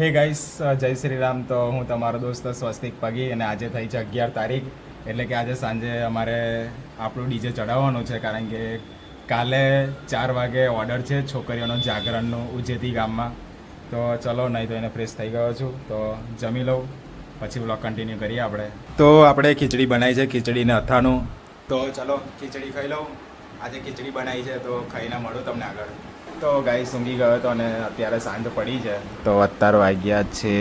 હે ગાઈસ જય શ્રી રામ તો હું તમારો દોસ્ત સ્વસ્તિક પગી અને આજે થઈ છે અગિયાર તારીખ. એટલે કે આજે સાંજે અમારે આપણું ડીજે ચડાવવાનું છે, કારણ કે કાલે ચાર વાગે ઓર્ડર છે છોકરીઓનો જાગરણનું ઉજેતી ગામમાં. તો ચલો, નહીં તો એને ફ્રેશ થઈ ગયો છું. તો જમી લઉં, પછી બ્લોગ કન્ટિન્યુ કરીએ આપણે. તો આપણે ખીચડી બનાવી છે, ખીચડીને અથાણું. તો ચલો, ખીચડી ખાઈ લઉં. આજે ખીચડી બનાવી છે, તો ખાઈને મળું તમને આગળ. તો ગાય સૂંઘી ગયો હતો અને અત્યારે સાંજ પડી છે. તો અત્યાર વાગ્યા છે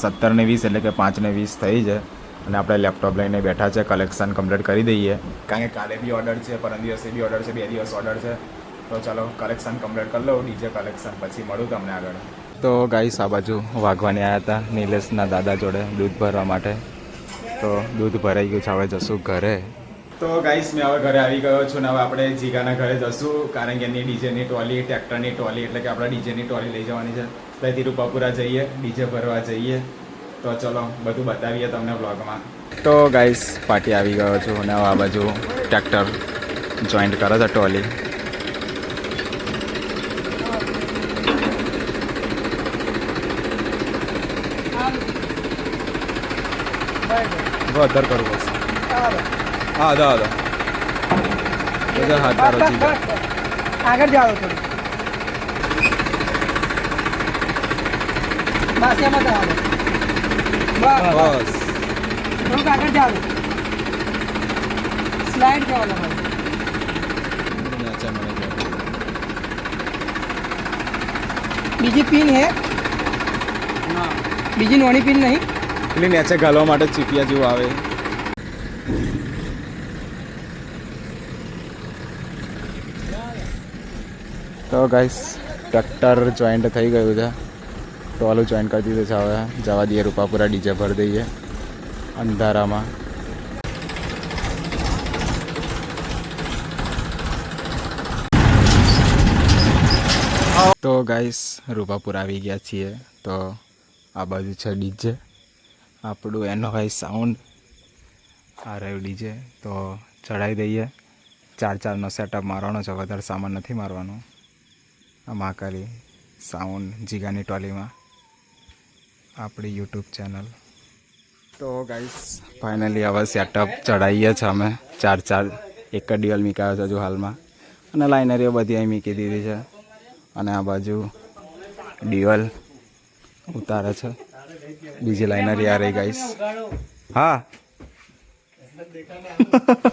સત્તર ને વીસ એટલે કે પાંચ ને વીસ થઈ છે. અને આપણે લેપટોપ લઈને બેઠા છે કલેક્શન કમ્પ્લીટ કરી દઈએ. કારણ કે કાલે બી ઓર્ડર છે પરમ દિવસે બી ઓર્ડર છે બે દિવસ ઓર્ડર છે. તો ચાલો કલેક્શન કમ્પ્લીટ કરી લઉં ડીજે કલેક્શન પછી મળું તમને આગળ. તો ગાઈસ આ બાજુ વાઘવાની આવ્યા હતા નિલેશના દાદા જોડે દૂધ ભરવા માટે. તો દૂધ ભરાઈ ગયું છે હવે જશું ઘરે. તો ગાઈસ મેં હવે ઘરે આવી ગયો છું ને હવે આપણે જીગાના ઘરે જશું કારણ કે એની ડીજેની ટ્રોલી ટ્રેક્ટરની ટ્રોલી એટલે કે આપણે ડીજેની ટ્રોલી લઈ જવાની છે. ત્યાંથી તિરુપાપુરા જઈએ ડીજે ભરવા જઈએ. તો ચલો બધું બતાવીએ તમને બ્લોગમાં તો ગાઈસ પાર્ટી આવી ગયો છું અને આ બાજુ ટ્રેક્ટર જોઈન્ટ કરે છે ટ્રોલી. વધારે કરવું પડશે હા દા દા બધા હાથ તારો આગળ જાઓ થોડું. બસ એમાં જાઓ બસ. બસ થોડુંક આગળ જાઓ. સ્લાઇડ જાઓ તમારે નેચે મને જો. બીજી પિન હે? બીજી નોની પિન નહીં? એટલે નેચે ગાલવા માટે ચીપિયા જેવું આવે. તો ગાઈસ ટ્રેક્ટર જોઈન્ટ થઈ ગયું છે. ટોલું જોઈન્ટ કરી દીધું છે હવે. જવા દઈએ રૂપાપુરા ડીજે ભરી દઈએ અંધારામાં. તો ગાઈસ રૂપાપુર આવી ગયા છીએ. તો આ બાજુ છે ડીજે. આપણું એનો ભાઈ સાઉન્ડ આ રહ્યું ડીજે. તો ચડાવી દઈએ. ચાર ચારનો સેટઅપ મારવાનો છે. વધારે સામાન નથી મારવાનો. મહાકાલી સાઉન્ડ જીગાની ટોલીમાં આપણી યુટ્યુબ ચેનલ. તો ગાઈસ ફાઇનલી હવે સેટઅપ ચડાવીએ છીએ અમે. ચાર ચાર એક જ ડિયલ મીકાયો છે હજુ હાલમાં. અને લાઇનરીઓ બધી અહીં મૂકી દીધી છે. અને આ બાજુ ડ્યુઅલ ઉતારે છે. બીજી લાઇનરી આ રહી ગાઈસ હા.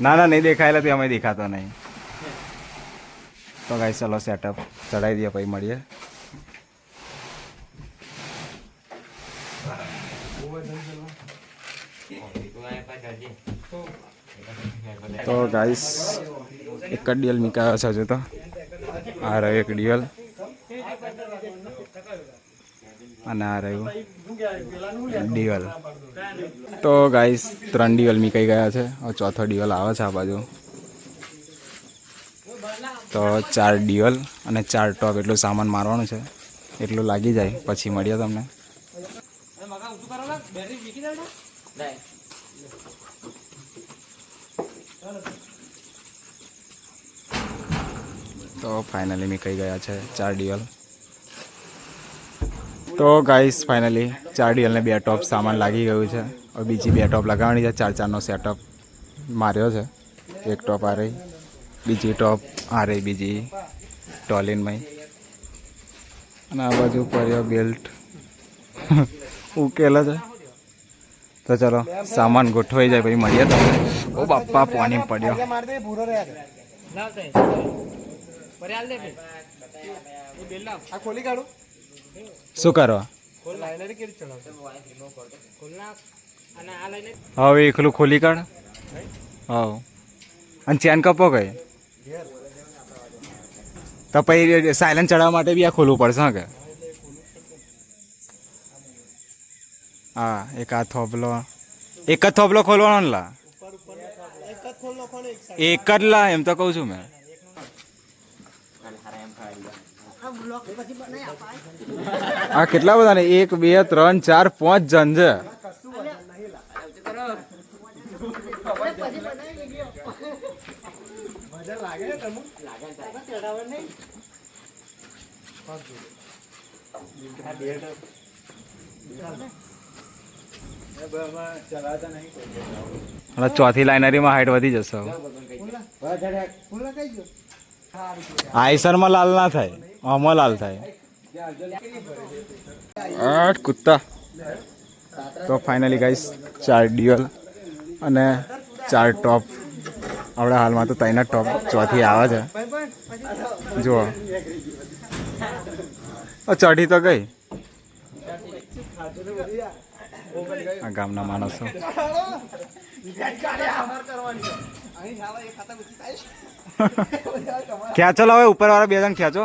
ના ના, નહીં દેખાયેલા તે અમે દેખાતો નહીં. તો ગાઈસ ચલો સેટઅપ ચડાવી દઈએ, પછી મળીએ. તો ગાઈસ એક જ ડિયલ નીકળ્યો છે હજુ તો. આ રહ્યો એક ડિયલ અને આ રહ્યું ડિયલ તો ગાઈસ ત્રણ ડિયલ મીકાઈ ગયા છે. ચોથો ડિયલ આવે છે આ બાજુ. તો ચાર ડિયલ અને ચાર ટોપ એટલું સામાન મારવાનું છે. એટલું લાગી જાય, પછી મળીએ તમને. તો ફાઇનલી નીકળી ગયા છે, ચાર ડિયલ તો ગાઈસ ફાઇનલી ચાર ડિયલને બે ટોપ સામાન લાગી ગયું છે. બીજી બે ટોપ લગાવવાની છે, ચાર ચારનો સેટઅપ માર્યો છે. એક ટોપ આ રહી. બીજી ટોપ આ રહી બીજી ટોલિનમાં અને આ બાજુ પડ્યો બેલ્ટ. ઉકેલા છે. તો ચલો, સામાન ગોઠવાઈ જાય, પછી મળીએ તમને. ઓ બાપા પાણી પડ્યો. શું ચડાવ હવે એકલું ખોલી કાઢ. હા અને ચેન કપો કઈ? તો પછી સાયલન્ટ ચડાવવા માટે બી આ ખોલવું પડશે હા કે? હા એક આ થોપલો એક જ થોપલો ખોલવાનો ને લા? એક જ એક લા એમ તો કહું છું મેં. આ કેટલા બધા ને એક બે ત્રણ ચાર પાંચ જણ છે. મજા લાગે ને તમે ચડાવવા નહીં? ચોથી લાઇનરીમાં હાઈટ વધી જશે આઈસરમાં લાલ ના થાય. આમાં લાલ થાય. આઠ કુત્તા. તો ફાઇનલી ગાઈસ ચાર ડિયલ અને ચાર ટોપ આપણે હાલમાં તો તૈના ટોપ ચોથી આવે છે. જુઓ. ચઢી તો ગઈ. આ ગામના માણસો. ખેંચો લાવે ઉપર વાળા બે જણ ખેંચો.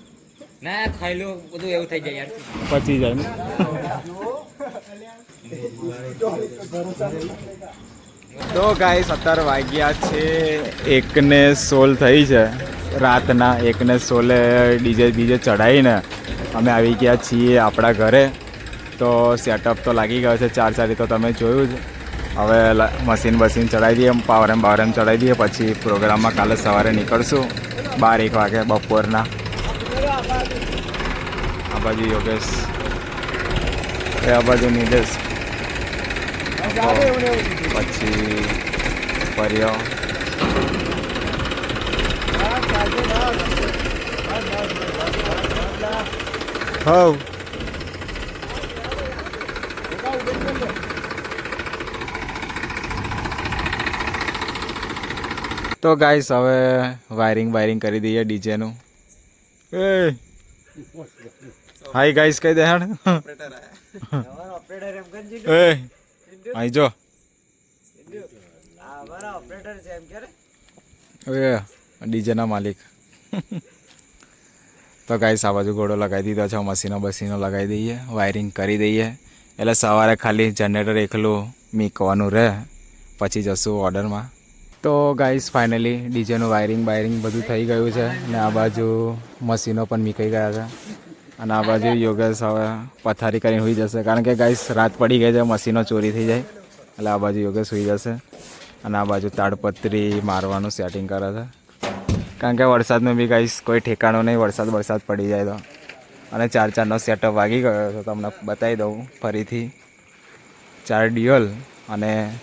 ના ખાઈ લો બધું એવું થઈ જાય યાર પચી જાય ને? તો ગાઈસ અત્યારે વાગ્યા છે એકને સોલ થઈ છે. રાતના એકને સોલે ડીજે બીજે ચડાવીને અમે આવી ગયા છીએ આપણા ઘરે. તો સેટઅપ તો લાગી ગયો છે ચાર ચારી તો તમે જોયું જ. હવે મશીન બસીન ચડાવી દઈએ પાવરેમ બાવરેમ ચડાવી દઈએ પછી પ્રોગ્રામમાં કાલે સવારે નીકળશું બાર એક વાગે બપોરના. આ બાજુ યોગેશ એ આ બાજુ નિદેશ પછી પર્યો હવ તો ગાઈસ હવે વાયરિંગ વાયરિંગ કરી દઈએ ડીજેનું એ હાય ગાઈસ કહી દે હેણ. એ આઈ જો. એ ડીજેના માલિક. તો ગાઈસ આ બાજુ ઘોડો લગાવી દીધો છે મશીનો બસીનો લગાવી દઈએ વાયરિંગ કરી દઈએ. એટલે સવારે ખાલી જનરેટર એકલું મીકવાનું રહે. પછી જશું ઓર્ડરમાં તો ગાઈઝ ફાઇનલી ડીજેનું વાયરિંગ બાયરિંગ બધું થઈ ગયું છે અને આ બાજુ મશીનો પણ મીકાઈ ગયા છે. અને આ બાજુ યોગેશ હવે પથારી કરીને હોઈ જશે. કારણ કે ગાઈસ રાત પડી ગઈ છે, મશીનો ચોરી થઈ જાય. એટલે આ બાજુ યોગેશ હોઈ જશે. અને આ બાજુ તાડપત્રી મારવાનું સેટિંગ કરે છે. કારણ કે વરસાદનું બી ગાઈસ કોઈ ઠેકાણું નહીં, વરસાદ વરસાદ પડી જાય તો. અને ચાર ચારનો સેટઅપ વાગી ગયો તો તમને બતાવી દઉં ફરીથી. ચાર ડિયોલ અને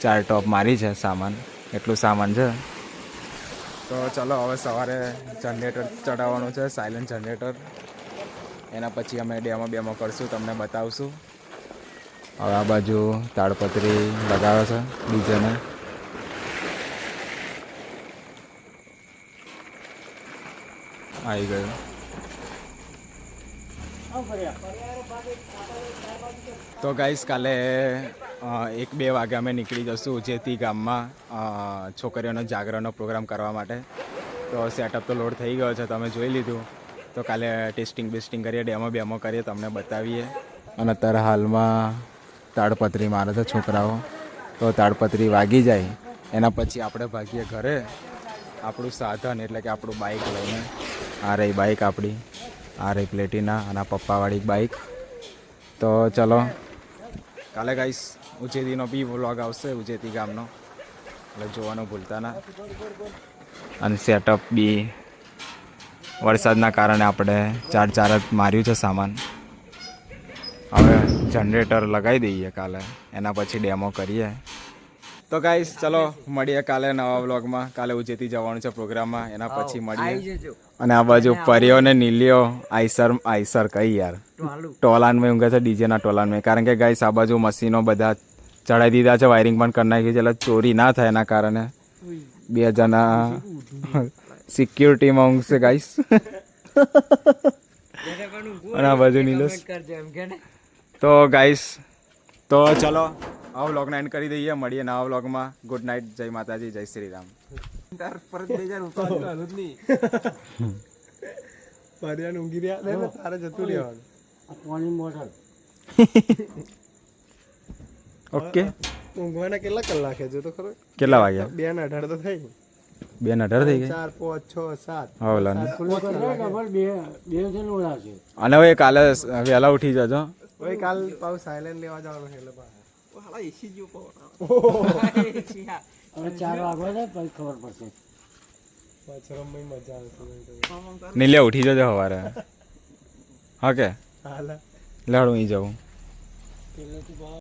ચાર ટોપ મારી છે સામાન. એટલું સામાન છે. તો ચાલો હવે સવારે જનરેટર ચડાવવાનું છે સાયલન્ટ જનરેટર એના પછી અમે ડેમો બેમો કરશું તમને બતાવશું. હવે આ બાજુ તાડપત્રી લગાવે છે બીજાને આવી ગયું. તો ગાઈસ કાલે એક બે વાગે અમે નીકળી જશું જેથી ગામમાં છોકરીઓનો જાગરણનો પ્રોગ્રામ કરવા માટે. તો સેટઅપ તો લોડ થઈ ગયો છે, તમે જોઈ લીધું. તો કાલે ટેસ્ટિંગ બેસ્ટિંગ કરીએ ડેમો બેમો કરીએ, તમને બતાવીએ. અને અત્યારે હાલમાં તાડપત્રી મારે છે છોકરાઓ. તો તાડપત્રી વાગી જાય. એના પછી આપણે ભાગીએ ઘરે. આપણું સાધન એટલે કે આપણું બાઇક લઈને. આ રહી બાઇક આપણી. આ રહી પ્લેટિના અને પપ્પાવાળી બાઇક તો ચલો કાલે ગાઈસ ઉજેતીનો બી વ્લોગ આવશે ઉજેતી ગામનો. એટલે જોવાનું ભૂલતા ના. અને સેટઅપ બી વરસાદના કારણે આપણે ચાર ચાર જ માર્યું છે સામાન. હવે જનરેટર લગાવી દઈએ કાલે. એના પછી ડેમો કરીએ. તો ગાઈસ ચલો મળીએ કાલે નવા વ્લોગમાં કાલે ઉચેતી જવાનું છે પ્રોગ્રામમાં એના પછી મળીએ. અને આ બાજુ પરિયો ને નીલ્યો આઈસર આઈસર કઈ યાર. ટોલાનમાં ઊંઘે છે ડીજેના ટોલાનમાં કારણ કે ગાઈસ આ બાજુ મશીનો બધા ચડાવી દીધા છે વાયરિંગ પણ કરી નાખી છે. એટલે ચોરી ના થાય એના કારણે. બે જણા સિક્યુરિટીમાં ઊંઘશે ગાઈસ અને આ બાજુ નીલેશ કરજો એમ કે ને? તો ગાઈસ તો ચલો. આ વ્લોગને એન્ડ કરી દઈએ મળીએ નવા વ્લોગમાં ગુડ નાઇટ જય માતાજી જય શ્રી રામ પરિયાન ઊંઘી રહ્યા. ને તારે જતું રહેવાનું. પાણી બોટલ ઓકે ઊંઘવાના કેટલા કલાક છે તો ખરો? કેટલા વાગ્યા? બે ને અઢાર તો થઈ. બે ને અઢાર થઈ ગઈ ચાર પાંચ છ સાત. હા બે બે અને હવે કાલે વહેલા ઉઠી જજો. હવે કાલ પાછું સાયલેન્ટ લેવા જવાનું છે એટલે પાછા હવે ચાર વાગવા દે પછી ખબર પડશે. પાછળ મજા આવશે નીલે ઉઠી જજો સવારે. હા કે? હાલા. લાડુ અહીં જાઉં